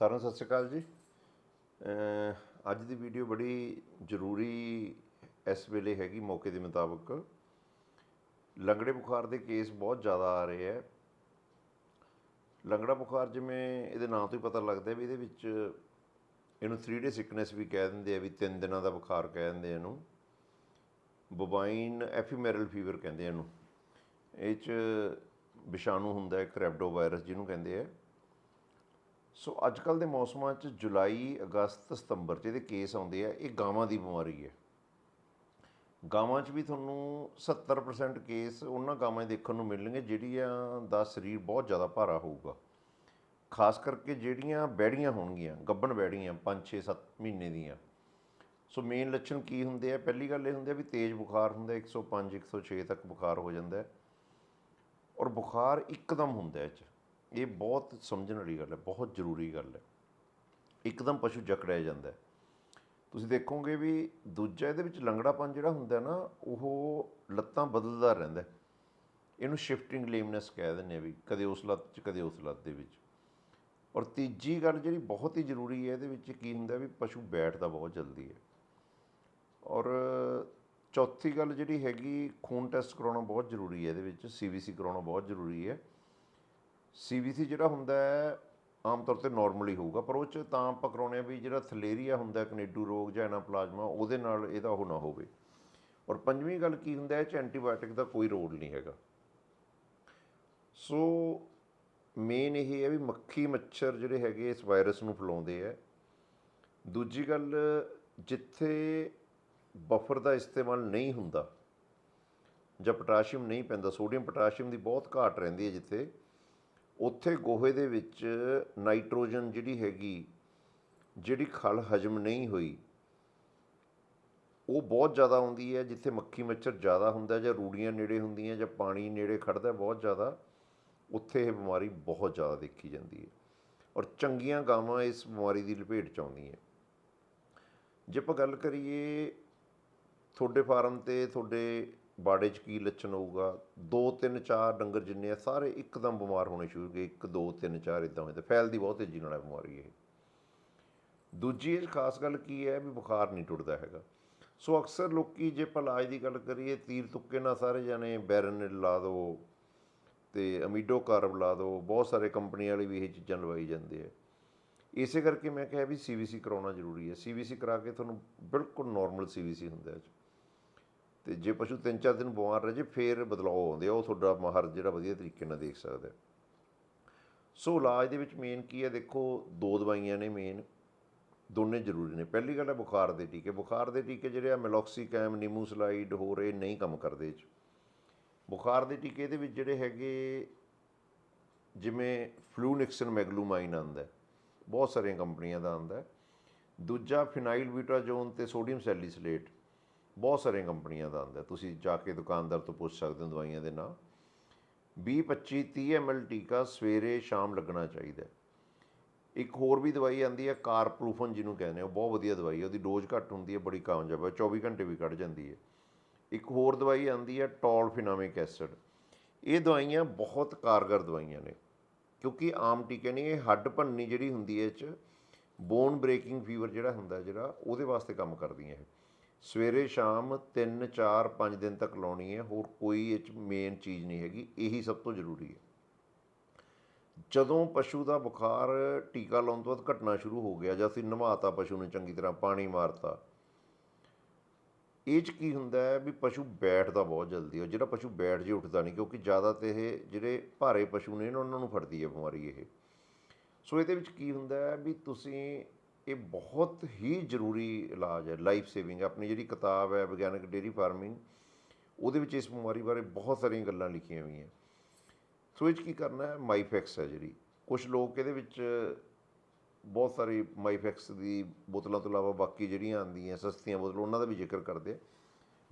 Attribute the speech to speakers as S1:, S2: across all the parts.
S1: ਸਾਰਿਆਂ ਨੂੰ ਸਤਿ ਸ਼੍ਰੀ ਅਕਾਲ ਜੀ। ਅੱਜ ਦੀ ਵੀਡੀਓ ਬੜੀ ਜ਼ਰੂਰੀ ਇਸ ਵੇਲੇ ਹੈਗੀ ਮੌਕੇ ਦੇ ਮੁਤਾਬਕ। ਲੰਗੜੇ ਬੁਖਾਰ ਦੇ ਕੇਸ ਬਹੁਤ ਜ਼ਿਆਦਾ ਆ ਰਹੇ ਹੈ। ਲੰਗੜਾ ਬੁਖਾਰ ਜਿਵੇਂ ਇਹਦੇ ਨਾਂ ਤੋਂ ਹੀ ਪਤਾ ਲੱਗਦਾ ਵੀ ਇਹਦੇ ਵਿੱਚ ਇਹਨੂੰ 3 ਡੇ ਸਿਕਨੈਸ ਵੀ ਕਹਿ ਦਿੰਦੇ ਆ, ਵੀ 3 ਦਿਨਾਂ ਦਾ ਬੁਖਾਰ ਕਹਿ ਦਿੰਦੇ ਇਹਨੂੰ। ਬੋਬਾਈਨ ਐਫੀਮੈਰਲ ਫੀਵਰ ਕਹਿੰਦੇ ਇਹਨੂੰ। ਇਹ ਚ ਵਿਸ਼ਾਣੂ ਹੁੰਦਾ ਹੈ ਕ੍ਰੈਪਡੋ ਵਾਇਰਸ ਜਿਹਨੂੰ ਕਹਿੰਦੇ ਆ। ਸੋ ਅੱਜ ਕੱਲ ਦੇ ਮੌਸਮਾਂ 'ਚ ਜੁਲਾਈ, ਅਗਸਤ, ਸਤੰਬਰ 'ਚ ਇਹਦੇ ਕੇਸ ਆਉਂਦੇ ਆ, ਇਹ ਗਾਵਾਂ ਦੀ ਬਿਮਾਰੀ ਹੈ। ਗਾਵਾਂ 'ਚ ਵੀ ਤੁਹਾਨੂੰ 70% ਕੇਸ ਉਹਨਾਂ ਗਾਵਾਂ 'ਚ ਦੇਖਣ ਨੂੰ ਮਿਲਣਗੇ ਜਿਹੜੀਆਂ ਦਾ ਸਰੀਰ ਬਹੁਤ ਜ਼ਿਆਦਾ ਭਾਰਾ ਹੋਊਗਾ। ਖਾਸ ਕਰਕੇ ਜਿਹੜੀਆਂ ਬੈੜੀਆਂ ਹੋਣਗੀਆਂ, ਗੱਬਣ ਬੈੜੀਆਂ 5 6 7 ਮਹੀਨੇ ਦੀਆਂ। ਸੋ ਮੇਨ ਲੱਛਣ ਕੀ ਹੁੰਦੇ ਆ? ਪਹਿਲੀ ਗੱਲ ਇਹ ਹੁੰਦੀ ਆ ਵੀ ਤੇਜ਼ ਬੁਖਾਰ ਹੁੰਦਾ 105 106 ਤੱਕ ਬੁਖਾਰ ਹੋ ਜਾਂਦਾ ਔਰ ਬੁਖਾਰ ਇੱਕਦਮ ਹੁੰਦਾ ਇਹ 'ਚ। ਇਹ ਬਹੁਤ ਸਮਝਣ ਵਾਲੀ ਗੱਲ ਹੈ, ਬਹੁਤ ਜ਼ਰੂਰੀ ਗੱਲ ਹੈ। ਇੱਕਦਮ ਪਸ਼ੂ ਜਕੜਿਆ ਜਾਂਦਾ ਤੁਸੀਂ ਦੇਖੋਗੇ ਵੀ ਦੂਜਾ ਇਹਦੇ ਵਿੱਚ ਲੰਗੜਾਪਨ ਜਿਹੜਾ ਹੁੰਦਾ ਨਾ, ਉਹ ਲੱਤਾਂ ਬਦਲਦਾ ਰਹਿੰਦਾ ਇਹਨੂੰ ਸ਼ਿਫਟਿੰਗ ਲੇਮਨੈਸ ਕਹਿ ਦਿੰਦੇ ਆ ਵੀ, ਕਦੇ ਉਸ ਲੱਤ 'ਚ, ਕਦੇ ਉਸ ਲੱਤ ਦੇ ਵਿੱਚ। ਔਰ ਤੀਜੀ ਗੱਲ ਜਿਹੜੀ ਬਹੁਤ ਹੀ ਜ਼ਰੂਰੀ ਹੈ, ਇਹਦੇ ਵਿੱਚ ਕੀ ਹੁੰਦਾ ਵੀ ਪਸ਼ੂ ਬੈਠਦਾ ਬਹੁਤ ਜਲਦੀ ਹੈ। ਔਰ ਚੌਥੀ ਗੱਲ ਜਿਹੜੀ ਹੈਗੀ, ਖੂਨ ਟੈਸਟ ਕਰਾਉਣਾ ਬਹੁਤ ਜ਼ਰੂਰੀ ਹੈ, ਇਹਦੇ ਵਿੱਚ ਸੀਵੀਸੀ ਕਰਾਉਣਾ ਬਹੁਤ ਜ਼ਰੂਰੀ ਹੈ। ਸੀਵੀਸੀ ਜਿਹੜਾ ਹੁੰਦਾ ਹੈ, ਆਮ ਤੌਰ ਤੇ ਨਾਰਮਲੀ ਹੋਊਗਾ, ਪਰ ਉਹ ਚ ਤਾਂ ਆਪਾਂ ਕਰਾਉਂਦੇ ਆ ਵੀ ਜਿਹੜਾ ਥਲੇਰੀਆ ਹੁੰਦਾ ਕਨੇਡੂ ਰੋਗ ਜਾਂ ਐਨਾਪਲਾਜ਼ਮਾ, ਉਹਦੇ ਨਾਲ ਇਹਦਾ ਉਹ ਨਾ ਹੋਵੇ। ਔਰ ਪੰਜਵੀਂ ਗੱਲ ਕੀ ਹੁੰਦਾ ਹੈ ਚ ਐਂਟੀਬਾਇਓਟਿਕ ਦਾ ਕੋਈ ਰੋਲ ਨਹੀਂ ਹੈਗਾ। ਸੋ ਮੇਨ ਇਹ ਹੈ ਵੀ ਮੱਖੀ ਮੱਛਰ ਜਿਹੜੇ ਹੈਗੇ ਇਸ ਵਾਇਰਸ ਨੂੰ ਫੈਲਾਉਂਦੇ ਆ ਦੂਜੀ ਗੱਲ, ਜਿੱਥੇ ਬਫਰ ਦਾ ਇਸਤੇਮਾਲ ਨਹੀਂ ਹੁੰਦਾ ਜਾਂ ਪੋਟਾਸ਼ੀਅਮ ਨਹੀਂ ਪੈਂਦਾ ਸੋਡੀਅਮ ਪੋਟਾਸ਼ੀਅਮ ਦੀ ਬਹੁਤ ਘਾਟ ਰਹਿੰਦੀ ਹੈ ਜਿੱਥੇ ਉੱਥੇ ਗੋਹੇ ਦੇ ਵਿੱਚ ਨਾਈਟ੍ਰੋਜਨ ਜਿਹੜੀ ਹੈਗੀ, ਜਿਹੜੀ ਖਲ ਹਜਮ ਨਹੀਂ ਹੋਈ, ਉਹ ਬਹੁਤ ਜ਼ਿਆਦਾ ਆਉਂਦੀ ਹੈ, ਜਿੱਥੇ ਮੱਖੀ ਮੱਛਰ ਜ਼ਿਆਦਾ ਹੁੰਦਾ ਜਾਂ ਰੂੜੀਆਂ ਨੇੜੇ ਹੁੰਦੀਆਂ ਜਾਂ ਪਾਣੀ ਨੇੜੇ ਖੜਦਾ, ਬਹੁਤ ਜ਼ਿਆਦਾ ਉੱਥੇ ਇਹ ਬਿਮਾਰੀ ਬਹੁਤ ਜ਼ਿਆਦਾ ਦੇਖੀ ਜਾਂਦੀ ਹੈ। ਔਰ ਚੰਗੀਆਂ ਗਾਵਾਂ ਇਸ ਬਿਮਾਰੀ ਦੀ ਲਪੇਟ ਚ ਆਉਂਦੀਆਂ। ਜੇ ਆਪਾਂ ਗੱਲ ਕਰੀਏ ਤੁਹਾਡੇ ਫਾਰਮ ਤੇ, ਤੁਹਾਡੇ ਬਾੜੇ 'ਚ ਕੀ ਲੱਛਣ ਹੋਊਗਾ? 2 3 4 ਡੰਗਰ ਜਿੰਨੇ ਆ, ਸਾਰੇ ਇੱਕਦਮ ਬਿਮਾਰ ਹੋਣੇ ਸ਼ੁਰੂ ਹੋ ਗਏ। 1 2 3 4 ਇਦਾਂ ਹੋਏ ਤੇ ਫੈਲਦੀ ਬਹੁਤ ਤੇਜ਼ੀ ਨਾਲ ਹੈ ਬਿਮਾਰੀ ਇਹ। ਦੂਜੀ ਇਹ 'ਚ ਖਾਸ ਗੱਲ ਕੀ ਹੈ ਵੀ ਬੁਖਾਰ ਨਹੀਂ ਟੁੱਟਦਾ ਹੈਗਾ। ਸੋ ਅਕਸਰ ਲੋਕੀ ਜੇ ਆਪਾਂ ਇਲਾਜ ਦੀ ਗੱਲ ਕਰੀਏ, ਤੀਰ ਤੁੱਕੇ ਨਾਲ ਸਾਰੇ ਜਾਣੇ ਬੈਰਨਿਲ ਲਾ ਦਿਓ ਤੇ ਅਮੀਡੋ ਕਾਰਬ ਲਾ ਦਿਓ ਬਹੁਤ ਸਾਰੇ ਕੰਪਨੀ ਵਾਲੇ ਵੀ ਇਹ ਚੀਜ਼ਾਂ ਲਵਾਈ ਜਾਂਦੇ ਆ। ਇਸੇ ਕਰਕੇ ਮੈਂ ਕਿਹਾ ਵੀ ਸੀਵੀਸੀ ਕਰਾਉਣਾ ਜ਼ਰੂਰੀ ਹੈ। ਸੀਵੀਸੀ ਕਰਾ ਕੇ ਤੁਹਾਨੂੰ ਬਿਲਕੁਲ ਨਾਰਮਲ ਸੀਵੀਸੀ ਹੁੰਦਾ ਹੈ। ਇਹ 'ਚ। ਤੇ ਜੇ ਪਸ਼ੂ ਤਿੰਨ ਚਾਰ ਦਿਨ ਬਿਮਾਰ ਰਹੇ ਜੇ, ਫੇਰ ਬਦਲਾਅ ਆਉਂਦੇ ਆ। ਉਹ ਤੁਹਾਡਾ ਮਾਹਰ ਜਿਹੜਾ ਵਧੀਆ ਤਰੀਕੇ ਨਾਲ ਦੇਖ ਸਕਦਾ ਸੋ ਇਲਾਜ ਦੇ ਵਿੱਚ ਮੇਨ ਕੀ ਹੈ, ਦੇਖੋ, ਦੋ ਦਵਾਈਆਂ ਨੇ ਮੇਨ ਦੋਨੇ ਜ਼ਰੂਰੀ ਨੇ। ਪਹਿਲੀ ਗੱਲ ਹੈ ਬੁਖਾਰ ਦੇ ਟੀਕੇ। ਬੁਖਾਰ ਦੇ ਟੀਕੇ ਜਿਹੜੇ ਆ ਮੈਲੋਕਸੀਕੈਮ ਨਿਮੂਸਲਾਈਡ ਹੋਰ ਇਹ ਨਹੀਂ ਕੰਮ ਕਰਦੇ 'ਚ। ਬੁਖਾਰ ਦੇ ਟੀਕੇ ਦੇ ਵਿੱਚ ਜਿਹੜੇ ਹੈਗੇ, ਜਿਵੇਂ ਫਲੂਨਿਕਸਨ ਮੈਗਲੂਮਾਈਨ ਆਉਂਦਾ ਬਹੁਤ ਸਾਰੀਆਂ ਕੰਪਨੀਆਂ ਦਾ ਆਉਂਦਾ ਦੂਜਾ ਫਿਨਾਈਲ ਬੀਟਾਜੋਨ ਤੇ ਸੋਡੀਅਮ ਸੈਲੀਸਿਲੇਟ ਬਹੁਤ ਸਾਰੀਆਂ ਕੰਪਨੀਆਂ ਦਾ ਆਉਂਦਾ। ਤੁਸੀਂ ਜਾ ਕੇ ਦੁਕਾਨਦਾਰ ਤੋਂ ਪੁੱਛ ਸਕਦੇ ਹੋ ਦਵਾਈਆਂ ਦੇ ਨਾਂ। 20 25 30 ml ਟੀਕਾ ਸਵੇਰੇ ਸ਼ਾਮ ਲੱਗਣਾ ਚਾਹੀਦਾ। ਇੱਕ ਹੋਰ ਵੀ ਦਵਾਈ ਆਂਦੀ ਹੈ, ਕਾਰਪਰੂਫਨ ਜਿਹਨੂੰ ਕਹਿੰਦੇ ਆ ਬਹੁਤ ਵਧੀਆ ਦਵਾਈ ਹੈ। ਉਹਦੀ ਡੋਜ਼ ਘੱਟ ਹੁੰਦੀ ਹੈ, ਬੜੀ ਕਾਮਯਾਬ ਹੈ 24 ਘੰਟੇ ਵੀ ਕੱਢ ਜਾਂਦੀ ਹੈ। ਇੱਕ ਹੋਰ ਦਵਾਈ ਆਂਦੀ ਹੈ, ਟੋਲਫਿਨਾਮਿਕ ਐਸਿਡ। ਇਹ ਦਵਾਈਆਂ ਬਹੁਤ ਕਾਰਗਰ ਦਵਾਈਆਂ ਨੇ, ਕਿਉਂਕਿ ਆਮ ਟੀਕੇ ਨਹੀਂ, ਇਹ ਹੱਡ ਭੰਨੀ ਜਿਹੜੀ ਹੁੰਦੀ ਹੈ ਇਹ 'ਚ, ਬੋਨ ਬ੍ਰੇਕਿੰਗ ਫੀਵਰ ਜਿਹੜਾ ਹੁੰਦਾ ਜਿਹੜਾ, ਉਹਦੇ ਵਾਸਤੇ ਕੰਮ ਕਰਦੀਆਂ ਇਹ। ਸਵੇਰੇ ਸ਼ਾਮ 3 4 5 ਦਿਨ ਤੱਕ ਲਾਉਣੀ ਹੈ, ਹੋਰ ਕੋਈ ਇਹ 'ਚ ਮੇਨ ਚੀਜ਼ ਨਹੀਂ ਹੈਗੀ, ਇਹੀ ਸਭ ਤੋਂ ਜ਼ਰੂਰੀ ਹੈ। ਜਦੋਂ ਪਸ਼ੂ ਦਾ ਬੁਖਾਰ ਟੀਕਾ ਲਾਉਣ ਤੋਂ ਬਾਅਦ ਘਟਣਾ ਸ਼ੁਰੂ ਹੋ ਗਿਆ ਜਾਂ ਅਸੀਂ ਨਵਾਤਾ ਪਸ਼ੂ ਨੂੰ ਚੰਗੀ ਤਰ੍ਹਾਂ ਪਾਣੀ ਮਾਰਤਾ, ਇਹ 'ਚ ਕੀ ਹੁੰਦਾ ਹੈ ਵੀ ਪਸ਼ੂ ਬੈਠਦਾ ਬਹੁਤ ਜਲਦੀ ਹੈ ਜਿਹੜਾ ਪਸ਼ੂ ਬੈਠ ਜੇ ਉੱਠਦਾ ਨਹੀਂ, ਕਿਉਂਕਿ ਜ਼ਿਆਦਾ ਤੇ ਇਹ ਜਿਹੜੇ ਭਾਰੇ ਪਸ਼ੂ ਨੇ ਇਹਨਾਂ ਉਹਨਾਂ ਨੂੰ ਫੜਦੀ ਹੈ ਬਿਮਾਰੀ ਇਹ। ਸੋ ਇਹਦੇ ਵਿੱਚ ਕੀ ਹੁੰਦਾ ਹੈ ਵੀ ਤੁਸੀਂ ਇਹ ਬਹੁਤ ਹੀ ਜ਼ਰੂਰੀ ਇਲਾਜ ਹੈ ਲਾਈਫ ਸੇਵਿੰਗ ਆਪਣੀ ਜਿਹੜੀ ਕਿਤਾਬ ਹੈ, ਵਿਗਿਆਨਕ ਡੇਰੀ ਫਾਰਮਿੰਗ ਉਹਦੇ ਵਿੱਚ ਇਸ ਬਿਮਾਰੀ ਬਾਰੇ ਬਹੁਤ ਸਾਰੀਆਂ ਗੱਲਾਂ ਲਿਖੀਆਂ ਹੋਈਆਂ। ਸੋ ਇਹ 'ਚ ਕੀ ਕਰਨਾ ਹੈ? ਮਾਈਫੈਕਸ ਹੈ ਜਿਹੜੀ। ਕੁਝ ਲੋਕ ਇਹਦੇ ਵਿੱਚ ਬਹੁਤ ਸਾਰੀ ਮਾਈਫੈਕਸ ਦੀ ਬੋਤਲਾਂ ਤੋਂ ਇਲਾਵਾ ਬਾਕੀ ਜਿਹੜੀਆਂ ਆਉਂਦੀਆਂ, ਸਸਤੀਆਂ ਬੋਤਲਾਂ, ਉਹਨਾਂ ਦਾ ਵੀ ਜ਼ਿਕਰ ਕਰਦੇ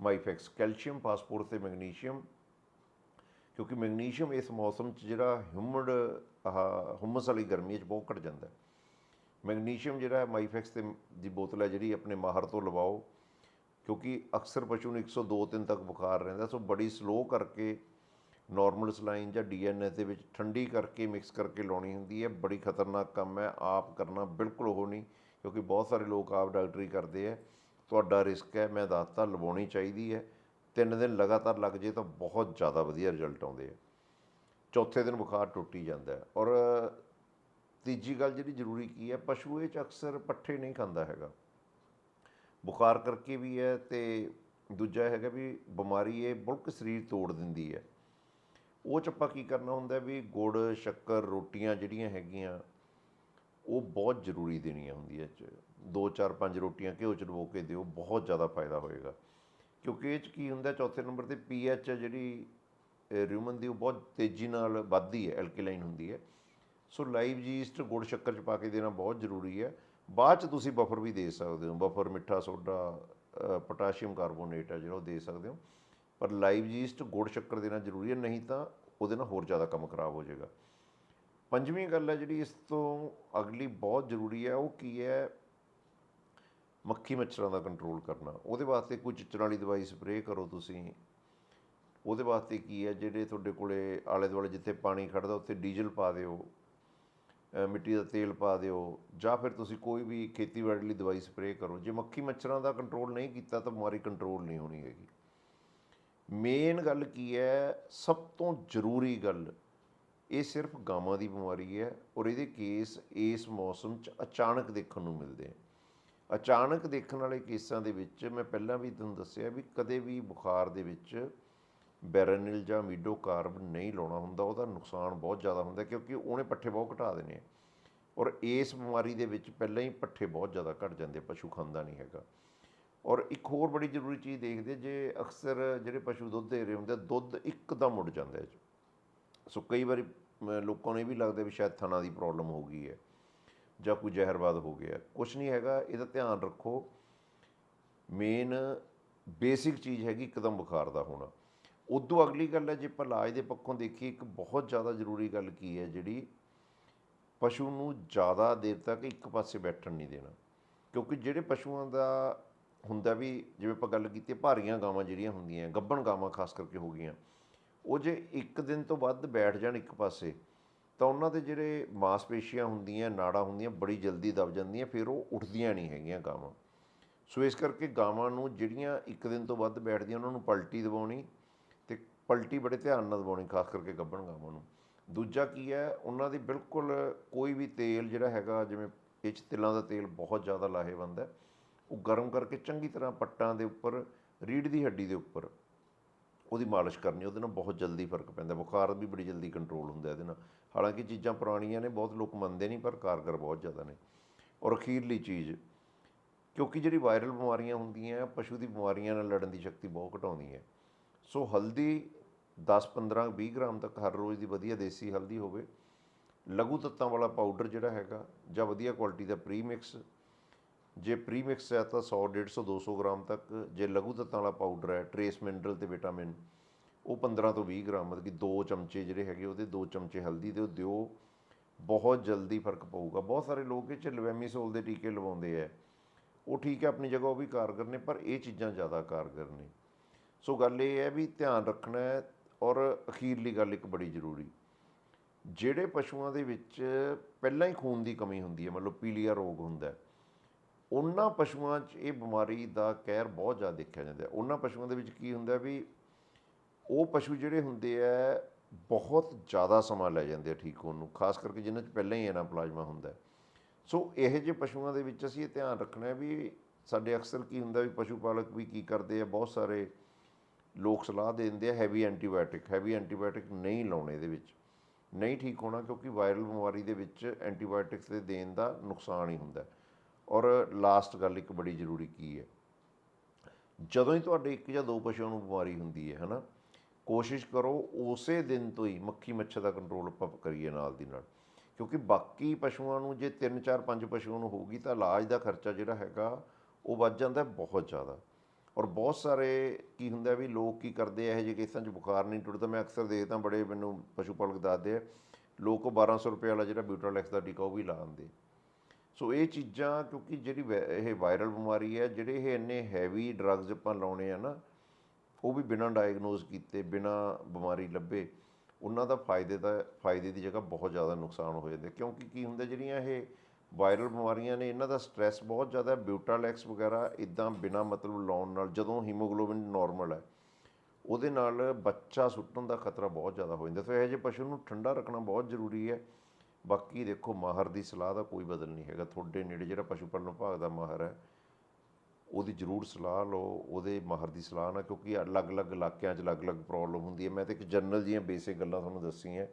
S1: ਮਾਈਫੈਕਸ ਕੈਲਸ਼ੀਅਮ, ਫਾਸਫੋਰਸ ਤੇ ਮੈਗਨੀਸ਼ੀਅਮ, ਕਿਉਂਕਿ ਮੈਗਨੀਸ਼ੀਅਮ ਇਸ ਮੌਸਮ 'ਚ ਜਿਹੜਾ ਹਿਊਮਡ ਆਹ ਹੁਮਸ ਵਾਲੀ ਗਰਮੀ 'ਚ ਬਹੁਤ ਘਟ ਜਾਂਦਾ ਹੈ। ਮੈਗਨੀਸ਼ੀਅਮ ਜਿਹੜਾ ਹੈ ਮਾਈਫੈਕਸ ਤੇ ਦੀ ਬੋਤਲ ਹੈ ਜਿਹੜੀ ਆਪਣੇ ਮਾਹਰ ਤੋਂ ਲਵਾਓ, ਕਿਉਂਕਿ ਅਕਸਰ ਪਸ਼ੂ ਨੂੰ 102 3 ਤੱਕ ਬੁਖਾਰ ਰਹਿੰਦਾ, ਸੋ ਬੜੀ ਸਲੋ ਕਰਕੇ ਨਾਰਮਲ ਸਲਾਈਨ ਜਾਂ ਡੀਐਨਏ ਦੇ ਵਿੱਚ ਠੰਡੀ ਕਰਕੇ ਮਿਕਸ ਕਰਕੇ ਲਾਉਣੀ ਹੁੰਦੀ ਹੈ। ਬੜੀ ਖਤਰਨਾਕ ਕੰਮ ਹੈ, ਆਪ ਕਰਨਾ ਬਿਲਕੁਲ ਉਹ ਨਹੀਂ, ਕਿਉਂਕਿ ਬਹੁਤ ਸਾਰੇ ਲੋਕ ਆਪ ਡਾਕਟਰੀ ਕਰਦੇ ਹੈ ਤੁਹਾਡਾ ਰਿਸਕ ਹੈ, ਮੈਂ ਦੱਸਤਾ ਲਵਾਉਣੀ ਚਾਹੀਦੀ ਹੈ। ਤਿੰਨ ਦਿਨ ਲਗਾਤਾਰ ਲੱਗ ਜੇ ਤਾਂ ਬਹੁਤ ਜ਼ਿਆਦਾ ਵਧੀਆ ਰਿਜ਼ਲਟ ਆਉਂਦੇ ਆ। ਚੌਥੇ ਦਿਨ ਬੁਖਾਰ ਟੁੱਟੀ ਜਾਂਦਾ ਔਰ ਤੀਜੀ ਗੱਲ ਜਿਹੜੀ ਜ਼ਰੂਰੀ ਕੀ ਹੈ, ਪਸ਼ੂ ਇਹ ਚ ਅਕਸਰ ਪੱਠੇ ਨਹੀਂ ਖਾਂਦਾ ਹੈਗਾ। ਬੁਖਾਰ ਕਰਕੇ ਵੀ ਹੈ ਤੇ ਦੂਜਾ ਹੈਗਾ ਵੀ ਬਿਮਾਰੀ ਇਹ ਬੁਲਕ ਸਰੀਰ ਤੋੜ ਦਿੰਦੀ ਹੈ। ਉਹ ਚ ਆਪਾਂ ਕੀ ਕਰਨਾ ਹੁੰਦਾ ਵੀ ਗੁੜ, ਸ਼ੱਕਰ, ਰੋਟੀਆਂ ਜਿਹੜੀਆਂ ਹੈਗੀਆਂ, ਉਹ ਬਹੁਤ ਜ਼ਰੂਰੀ ਦੇਣੀਆਂ ਹੁੰਦੀਆਂ ਇਹ 'ਚ। ਦੋ, ਚਾਰ, ਪੰਜ ਰੋਟੀਆਂ ਘਿਓ ਚ ਡਬੋ ਕੇ ਦਿਓ, ਬਹੁਤ ਜ਼ਿਆਦਾ ਫਾਇਦਾ ਹੋਏਗਾ। ਕਿਉਂਕਿ ਇਹ ਚ ਕੀ ਹੁੰਦਾ, ਚੌਥੇ ਨੰਬਰ ਤੇ ਪੀਐਚ ਜਿਹੜੀ ਰਿਊਮਨ ਦੀ ਉਹ ਬਹੁਤ ਤੇਜ਼ੀ ਨਾਲ ਵੱਧਦੀ ਹੈ, ਐਲਕਲਾਈਨ ਹੁੰਦੀ ਹੈ। ਸੋ ਲਾਈਵ ਜੀਸਟ ਗੁੜ ਸ਼ੱਕਰ ਚ ਪਾ ਕੇ ਦੇਣਾ ਬਹੁਤ ਜ਼ਰੂਰੀ ਹੈ। ਬਾਅਦ ਚ ਤੁਸੀਂ ਬਫਰ ਵੀ ਦੇ ਸਕਦੇ ਹੋ। ਬਫਰ, ਮਿੱਠਾ, ਸੋਡਾ ਪੋਟਾਸ਼ੀਅਮ, ਕਾਰਬੋਨੇਟ ਹੈ ਜਿਹੜਾ ਉਹ ਦੇ ਸਕਦੇ ਹੋ। ਪਰ ਲਾਈਵ ਜੀਸਟ ਗੁੜ ਸ਼ੱਕਰ ਦੇਣਾ ਜ਼ਰੂਰੀ ਹੈ, ਨਹੀਂ ਤਾਂ ਉਹਦੇ ਨਾਲ ਹੋਰ ਜ਼ਿਆਦਾ ਕੰਮ ਖਰਾਬ ਹੋ ਜਾਏਗਾ। ਪੰਜਵੀਂ ਗੱਲ ਹੈ ਜਿਹੜੀ ਇਸ ਤੋਂ ਅਗਲੀ ਬਹੁਤ ਜ਼ਰੂਰੀ ਹੈ, ਉਹ ਕੀ ਹੈ? ਮੱਖੀ ਮੱਛਰਾਂ ਦਾ ਕੰਟਰੋਲ ਕਰਨਾ। ਉਹਦੇ ਵਾਸਤੇ ਕੋਈ ਚਿੱਚੜਾਂ ਵਾਲੀ ਦਵਾਈ ਸਪਰੇਅ ਕਰੋ ਤੁਸੀਂ। ਉਹਦੇ ਵਾਸਤੇ ਕੀ ਹੈ? ਜਿਹੜੇ ਤੁਹਾਡੇ ਕੋਲੇ ਆਲੇ ਦੁਆਲੇ ਜਿੱਥੇ ਪਾਣੀ ਖੜਦਾ ਉੱਥੇ ਡੀਜ਼ਲ ਪਾ ਦਿਓ। ਮਿੱਟੀ ਦਾ ਤੇਲ ਪਾ ਦਿਓ ਜਾਂ ਫਿਰ ਤੁਸੀਂ ਕੋਈ ਵੀ ਖੇਤੀਬਾੜੀ ਲਈ ਦਵਾਈ ਸਪਰੇਅ ਕਰੋ। ਜੇ ਮੱਖੀ ਮੱਛਰਾਂ ਦਾ ਕੰਟਰੋਲ ਨਹੀਂ ਕੀਤਾ ਤਾਂ ਬਿਮਾਰੀ ਕੰਟਰੋਲ ਨਹੀਂ ਹੋਣੀ ਹੈਗੀ। ਮੇਨ ਗੱਲ ਕੀ ਹੈ? ਸਭ ਤੋਂ ਜ਼ਰੂਰੀ ਗੱਲ ਇਹ ਸਿਰਫ ਗਾਵਾਂ ਦੀ ਬਿਮਾਰੀ ਹੈ ਔਰ ਇਹਦੇ ਕੇਸ ਇਸ ਮੌਸਮ 'ਚ ਅਚਾਨਕ ਦੇਖਣ ਨੂੰ ਮਿਲਦੇ ਆ। ਅਚਾਨਕ ਦੇਖਣ ਵਾਲੇ ਕੇਸਾਂ ਦੇ ਵਿੱਚ ਮੈਂ ਪਹਿਲਾਂ ਵੀ ਤੁਹਾਨੂੰ ਦੱਸਿਆ ਵੀ ਕਦੇ ਵੀ ਬੁਖਾਰ ਦੇ ਵਿੱਚ ਬੈਰਨਿਲ ਜਾਂ ਮੀਡੋ ਮੀਡੋਕਾਰਬ ਨਹੀਂ ਲਾਉਣਾ ਹੁੰਦਾ ਉਹਦਾ ਨੁਕਸਾਨ ਬਹੁਤ ਜ਼ਿਆਦਾ ਹੁੰਦਾ ਕਿਉਂਕਿ ਉਹਨੇ ਪੱਠੇ ਬਹੁਤ ਘਟਾ ਦੇਣੇ ਆ। ਔਰ ਇਸ ਬਿਮਾਰੀ ਦੇ ਵਿੱਚ ਪਹਿਲਾਂ ਹੀ ਪੱਠੇ ਬਹੁਤ ਜ਼ਿਆਦਾ ਘਟ ਜਾਂਦੇ ਪਸ਼ੂ ਖਾਂਦਾ ਨਹੀਂ ਹੈਗਾ। ਔਰ ਇੱਕ ਹੋਰ ਬੜੀ ਜ਼ਰੂਰੀ ਚੀਜ਼ ਦੇਖਦੇ ਜੇ ਅਕਸਰ ਜਿਹੜੇ ਪਸ਼ੂ ਦੁੱਧ ਦੇ ਰਹੇ ਹੁੰਦੇ ਆ, ਦੁੱਧ ਇੱਕਦਮ ਉੱਡ ਜਾਂਦਾ ਹੈ ਸੋ ਕਈ ਵਾਰੀ ਲੋਕਾਂ ਨੂੰ ਇਹ ਵੀ ਲੱਗਦਾ ਵੀ ਸ਼ਾਇਦ ਥਣਾ ਦੀ ਪ੍ਰੋਬਲਮ ਹੋ ਗਈ ਹੈ ਜਾਂ ਕੋਈ ਜ਼ਹਿਰਵਾਦ ਹੋ ਗਿਆ। ਕੁਝ ਨਹੀਂ ਹੈਗਾ ਇਹਦਾ ਧਿਆਨ ਰੱਖੋ। ਮੇਨ ਬੇਸਿਕ ਚੀਜ਼ ਹੈਗੀ ਇੱਕਦਮ ਬੁਖਾਰ ਦਾ ਹੋਣਾ। ਉਦੋਂ ਅਗਲੀ ਗੱਲ ਹੈ, ਜੇ ਆਪਾਂ ਇਲਾਜ ਦੇ ਪੱਖੋਂ ਦੇਖੀਏ, ਇੱਕ ਬਹੁਤ ਜ਼ਿਆਦਾ ਜ਼ਰੂਰੀ ਗੱਲ ਕੀ ਹੈ ਜਿਹੜੀ ਪਸ਼ੂ ਨੂੰ ਜ਼ਿਆਦਾ ਦੇਰ ਤੱਕ ਇੱਕ ਪਾਸੇ ਬੈਠਣ ਨਹੀਂ ਦੇਣਾ। ਕਿਉਂਕਿ ਜਿਹੜੇ ਪਸ਼ੂਆਂ ਦਾ ਹੁੰਦਾ ਵੀ, ਜਿਵੇਂ ਆਪਾਂ ਗੱਲ ਕੀਤੀ ਭਾਰੀਆਂ ਗਾਵਾਂ ਜਿਹੜੀਆਂ ਹੁੰਦੀਆਂ, ਗੱਭਣ ਗਾਵਾਂ ਖਾਸ ਕਰਕੇ ਹੋ ਗਈਆਂ, ਉਹ ਜੇ ਇੱਕ ਦਿਨ ਤੋਂ ਵੱਧ ਬੈਠ ਜਾਣ ਇੱਕ ਪਾਸੇ, ਤਾਂ ਉਹਨਾਂ ਦੇ ਜਿਹੜੇ ਮਾਸਪੇਸ਼ੀਆਂ ਹੁੰਦੀਆਂ, ਨਾੜਾਂ ਹੁੰਦੀਆਂ, ਬੜੀ ਜਲਦੀ ਦਬ ਜਾਂਦੀਆਂ, ਫਿਰ ਉਹ ਉੱਠਦੀਆਂ ਨਹੀਂ ਹੈਗੀਆਂ ਗਾਵਾਂ। ਸੋ ਇਸ ਕਰਕੇ ਗਾਵਾਂ ਨੂੰ ਜਿਹੜੀਆਂ ਇੱਕ ਦਿਨ ਤੋਂ ਵੱਧ ਬੈਠਦੀਆਂ, ਉਹਨਾਂ ਨੂੰ ਪਲਟੀ ਦਿਵਾਉਣੀ ਪਲਟੀ ਬੜੇ ਧਿਆਨ ਨਾਲ ਦਿਵਾਉਣੀ ਖਾਸ ਕਰਕੇ ਗੱਭਣ ਗਾਵਾਂ ਨੂੰ। ਦੂਜਾ ਕੀ ਹੈ, ਉਹਨਾਂ ਦੀ ਬਿਲਕੁਲ ਕੋਈ ਵੀ ਤੇਲ ਜਿਹੜਾ ਹੈਗਾ, ਜਿਵੇਂ ਇਹ 'ਚ ਤਿਲਾਂ ਦਾ ਤੇਲ ਬਹੁਤ ਜ਼ਿਆਦਾ ਲਾਹੇਵੰਦ ਹੈ, ਉਹ ਗਰਮ ਕਰਕੇ ਚੰਗੀ ਤਰ੍ਹਾਂ ਪੱਟਾਂ ਦੇ ਉੱਪਰ ਰੀੜ ਦੀ ਹੱਡੀ ਦੇ ਉੱਪਰ ਉਹਦੀ ਮਾਲਿਸ਼ ਕਰਨੀ, ਉਹਦੇ ਨਾਲ ਬਹੁਤ ਜਲਦੀ ਫ਼ਰਕ ਪੈਂਦਾ। ਬੁਖਾਰ ਵੀ ਬੜੀ ਜਲਦੀ ਕੰਟਰੋਲ ਹੁੰਦਾ ਇਹਦੇ ਨਾਲ। ਹਾਲਾਂਕਿ ਚੀਜ਼ਾਂ ਪੁਰਾਣੀਆਂ ਨੇ, ਬਹੁਤ ਲੋਕ ਮੰਨਦੇ ਨਹੀਂ, ਪਰ ਕਾਰਗਰ ਬਹੁਤ ਜ਼ਿਆਦਾ ਨੇ। ਔਰ ਅਖੀਰਲੀ ਚੀਜ਼, ਕਿਉਂਕਿ ਜਿਹੜੀ ਵਾਇਰਲ ਬਿਮਾਰੀਆਂ ਹੁੰਦੀਆਂ, ਪਸ਼ੂ ਦੀ ਬਿਮਾਰੀਆਂ ਨਾਲ ਲੜਨ ਦੀ ਸ਼ਕਤੀ ਬਹੁਤ ਘਟਾਉਂਦੀ ਹੈ ਸੋ ਹਲਦੀ 10 15 20 ਗ੍ਰਾਮ ਤੱਕ ਹਰ ਰੋਜ਼ ਦੀ ਵਧੀਆ ਦੇਸੀ ਹਲਦੀ ਹੋਵੇ। ਲਘੂ ਤੱਤਾਂ ਵਾਲਾ ਪਾਊਡਰ ਜਿਹੜਾ ਹੈਗਾ, ਜਾਂ ਵਧੀਆ ਕੁਆਲਿਟੀ ਦਾ ਪ੍ਰੀਮਿਕਸ। ਜੇ ਪ੍ਰੀਮਿਕਸ ਹੈ ਤਾਂ 100 150 200 ਗ੍ਰਾਮ ਤੱਕ। ਜੇ ਲਘੂ ਤੱਤਾਂ ਵਾਲਾ ਪਾਊਡਰ ਹੈ, ਟਰੇਸ ਮਿਨਰਲ ਤੇ ਵਿਟਾਮਿਨ, ਉਹ 15 ਤੋਂ 20 ਗ੍ਰਾਮ, ਮਤਲਬ ਕਿ 2 ਚਮਚੇ ਜਿਹੜੇ ਹੈਗੇ ਉਹਦੇ 2 ਚਮਚੇ ਹਲਦੀ ਦੇ, ਉਹ ਦਿਓ। ਬਹੁਤ ਜਲਦੀ ਫ਼ਰਕ ਪਊਗਾ। ਬਹੁਤ ਸਾਰੇ ਲੋਕ ਇਹ ਚ ਲਵੈਮੀਸੋਲ ਦੇ ਟੀਕੇ ਲਵਾਉਂਦੇ ਆ। ਉਹ ਠੀਕ ਹੈ, ਆਪਣੀ ਜਗ੍ਹਾ ਉਹ ਵੀ ਕਾਰਗਰ ਨੇ, ਪਰ ਇਹ ਚੀਜ਼ਾਂ ਜ਼ਿਆਦਾ ਕਾਰਗਰ ਨੇ। ਸੋ ਗੱਲ ਇਹ ਹੈ ਵੀ ਧਿਆਨ ਰੱਖਣਾ ਹੈ ਔਰ ਅਖੀਰਲੀ ਗੱਲ ਇੱਕ ਬੜੀ ਜ਼ਰੂਰੀ। ਜਿਹੜੇ ਪਸ਼ੂਆਂ ਦੇ ਵਿੱਚ ਪਹਿਲਾਂ ਹੀ ਖੂਨ ਦੀ ਕਮੀ ਹੁੰਦੀ ਹੈ, ਮਤਲਬ ਪੀਲੀਆ ਰੋਗ ਹੁੰਦਾ ਉਹਨਾਂ ਪਸ਼ੂਆਂ 'ਚ ਇਹ ਬਿਮਾਰੀ ਦਾ ਕਹਿਰ ਬਹੁਤ ਜ਼ਿਆਦਾ ਦੇਖਿਆ ਜਾਂਦਾ ਹੈ। ਉਹਨਾਂ ਪਸ਼ੂਆਂ ਦੇ ਵਿੱਚ ਕੀ ਹੁੰਦਾ ਵੀ ਉਹ ਪਸ਼ੂ ਜਿਹੜੇ ਹੁੰਦੇ ਆ, ਬਹੁਤ ਜ਼ਿਆਦਾ ਸਮਾਂ ਲੈ ਜਾਂਦੇ ਆ ਠੀਕ ਹੋਣ ਨੂੰ, ਖਾਸ ਕਰਕੇ ਜਿਨ੍ਹਾਂ 'ਚ ਪਹਿਲਾਂ ਹੀ ਇਹਨਾਂ ਪਲਾਜ਼ਮਾ ਹੁੰਦਾ ਸੋ ਇਹੋ ਜਿਹੇ ਪਸ਼ੂਆਂ ਦੇ ਵਿੱਚ ਅਸੀਂ ਇਹ ਧਿਆਨ ਰੱਖਣਾ ਵੀ ਸਾਡੇ ਅਕਸਰ ਕੀ ਹੁੰਦਾ ਵੀ ਪਸ਼ੂ ਪਾਲਕ ਵੀ ਕੀ ਕਰਦੇ ਆ, ਬਹੁਤ ਸਾਰੇ ਲੋਕ ਸਲਾਹ ਦੇ ਦਿੰਦੇ ਆ ਹੈਵੀ ਐਂਟੀਬਾਇਓਟਿਕ ਹੈਵੀ ਐਂਟੀਬਾਇਓਟਿਕ ਨਹੀਂ ਲਾਉਣੇ ਇਹਦੇ ਵਿੱਚ। ਨਹੀਂ ਠੀਕ ਹੋਣਾ ਕਿਉਂਕਿ ਵਾਇਰਲ ਬਿਮਾਰੀ ਦੇ ਵਿੱਚ ਐਂਟੀਬਾਇਓਟਿਕਸ ਦੇ ਦੇਣ ਦਾ ਨੁਕਸਾਨ ਹੀ ਹੁੰਦਾ। ਔਰ ਲਾਸਟ ਗੱਲ ਇੱਕ ਬੜੀ ਜ਼ਰੂਰੀ ਕੀ ਹੈ? ਜਦੋਂ ਹੀ ਤੁਹਾਡੇ ਇੱਕ ਜਾਂ ਦੋ ਪਸ਼ੂਆਂ ਨੂੰ ਬਿਮਾਰੀ ਹੁੰਦੀ ਹੈ, ਹਨਾ, ਕੋਸ਼ਿਸ਼ ਕਰੋ ਉਸੇ ਦਿਨ ਤੋਂ ਹੀ ਮੱਖੀ ਮੱਛਰ ਦਾ ਕੰਟਰੋਲ ਆਪਾਂ ਕਰੀਏ ਨਾਲ ਦੀ ਨਾਲ। ਕਿਉਂਕਿ ਬਾਕੀ ਪਸ਼ੂਆਂ ਨੂੰ ਜੇ 3 4 5 ਪਸ਼ੂਆਂ ਨੂੰ ਹੋਊਗੀ ਤਾਂ ਇਲਾਜ ਦਾ ਖਰਚਾ ਜਿਹੜਾ ਹੈਗਾ ਉਹ ਵੱਧ ਜਾਂਦਾ ਬਹੁਤ ਜ਼ਿਆਦਾ। ਔਰ ਬਹੁਤ ਸਾਰੇ ਕੀ ਹੁੰਦਾ ਵੀ ਲੋਕ ਕੀ ਕਰਦੇ ਆ, ਇਹੋ ਜਿਹੇ ਕੇਸਾਂ 'ਚ ਬੁਖਾਰ ਨਹੀਂ ਟੁੱਟਦਾ। ਮੈਂ ਅਕਸਰ ਦੇਖਦਾ ਬੜੇ ਮੈਨੂੰ ਪਸ਼ੂ ਪਾਲਕ ਦੱਸਦੇ ਆ, ਲੋਕ ਉਹ 1200 ਰੁਪਏ ਵਾਲਾ ਜਿਹੜਾ ਬਿਊਟਰਾਲੈਕਸ ਦਾ ਟੀਕਾ ਉਹ ਵੀ ਲਾ ਦਿੰਦੇ। ਸੋ ਇਹ ਚੀਜ਼ਾਂ ਕਿਉਂਕਿ ਜਿਹੜੀ ਵੈ- ਇਹ ਵਾਇਰਲ ਬਿਮਾਰੀ ਹੈ, ਜਿਹੜੇ ਇਹ ਇੰਨੇ ਹੈਵੀ ਡਰੱਗਸ ਆਪਾਂ ਲਾਉਣੇ ਆ ਨਾ, ਉਹ ਵੀ ਬਿਨਾਂ ਡਾਇਗਨੋਸ ਕੀਤੇ, ਬਿਨਾਂ ਬਿਮਾਰੀ ਲੱਭੇ, ਉਹਨਾਂ ਦਾ ਫਾਇਦੇ ਦਾ, ਫਾਇਦੇ ਦੀ ਜਗ੍ਹਾ ਬਹੁਤ ਜ਼ਿਆਦਾ ਨੁਕਸਾਨ ਹੋ ਜਾਂਦੇ ਕਿਉਂਕਿ ਕੀ ਹੁੰਦਾ ਜਿਹੜੀਆਂ ਇਹ ਵਾਇਰਲ ਬਿਮਾਰੀਆਂ ਨੇ, ਇਹਨਾਂ ਦਾ ਸਟ੍ਰੈਸ ਬਹੁਤ ਜ਼ਿਆਦਾ ਬਿਊਟਾਲੈਕਸ ਵਗੈਰਾ ਇਦਾਂ ਬਿਨਾਂ ਮਤਲਬ ਲਾਉਣ ਨਾਲ ਜਦੋਂ ਹੀਮੋਗਲੋਬਿਨ ਨਾਰਮਲ ਹੈ, ਉਹਦੇ ਨਾਲ ਬੱਚਾ ਸੁੱਟਣ ਦਾ ਖਤਰਾ ਬਹੁਤ ਜ਼ਿਆਦਾ ਹੋ ਜਾਂਦਾ। ਸੋ ਇਹੋ ਜਿਹੇ ਪਸ਼ੂ ਨੂੰ ਠੰਡਾ ਰੱਖਣਾ ਬਹੁਤ ਜ਼ਰੂਰੀ ਹੈ। ਬਾਕੀ ਦੇਖੋ, ਮਾਹਰ ਦੀ ਸਲਾਹ ਦਾ ਕੋਈ ਬਦਲ ਨਹੀਂ ਹੈਗਾ। ਤੁਹਾਡੇ ਨੇੜੇ ਜਿਹੜਾ ਪਸ਼ੂ ਪਾਲਣ ਵਿਭਾਗ ਦਾ ਮਾਹਰ ਹੈ, ਉਹਦੀ ਜ਼ਰੂਰ ਸਲਾਹ ਲਓ, ਉਹਦੇ ਮਾਹਰ ਦੀ ਸਲਾਹ ਨਾਲ, ਕਿਉਂਕਿ ਅਲੱਗ-ਅਲੱਗ ਇਲਾਕਿਆਂ 'ਚ ਅਲੱਗ-ਅਲੱਗ ਪ੍ਰੋਬਲਮ ਹੁੰਦੀ ਹੈ। ਮੈਂ ਤਾਂ ਇੱਕ ਜਨਰਲ ਜੀਆਂ ਬੇਸਿਕ ਗੱਲਾਂ ਤੁਹਾਨੂੰ ਦੱਸੀਆਂ।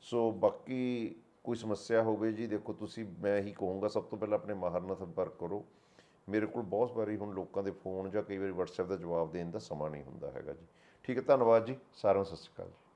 S1: ਸੋ ਬਾਕੀ ਕੋਈ ਸਮੱਸਿਆ ਹੋਵੇ ਜੀ, ਦੇਖੋ ਤੁਸੀਂ, ਮੈਂ ਇਹੀ ਕਹੂੰਗਾ, ਸਭ ਤੋਂ ਪਹਿਲਾਂ ਆਪਣੇ ਮਾਹਰ ਨਾਲ ਸੰਪਰਕ ਕਰੋ। ਮੇਰੇ ਕੋਲ ਬਹੁਤ ਵਾਰੀ ਹੁਣ ਲੋਕਾਂ ਦੇ ਫੋਨ ਜਾਂ ਕਈ ਵਾਰੀ WhatsApp ਦਾ ਜਵਾਬ ਦੇਣ ਦਾ ਸਮਾਂ ਨਹੀਂ ਹੁੰਦਾ ਹੈਗਾ ਜੀ। ਠੀਕ ਹੈ, ਧੰਨਵਾਦ ਜੀ, ਸਾਰਿਆਂ ਨੂੰ ਸਤਿ ਸ਼੍ਰੀ ਅਕਾਲ ਜੀ।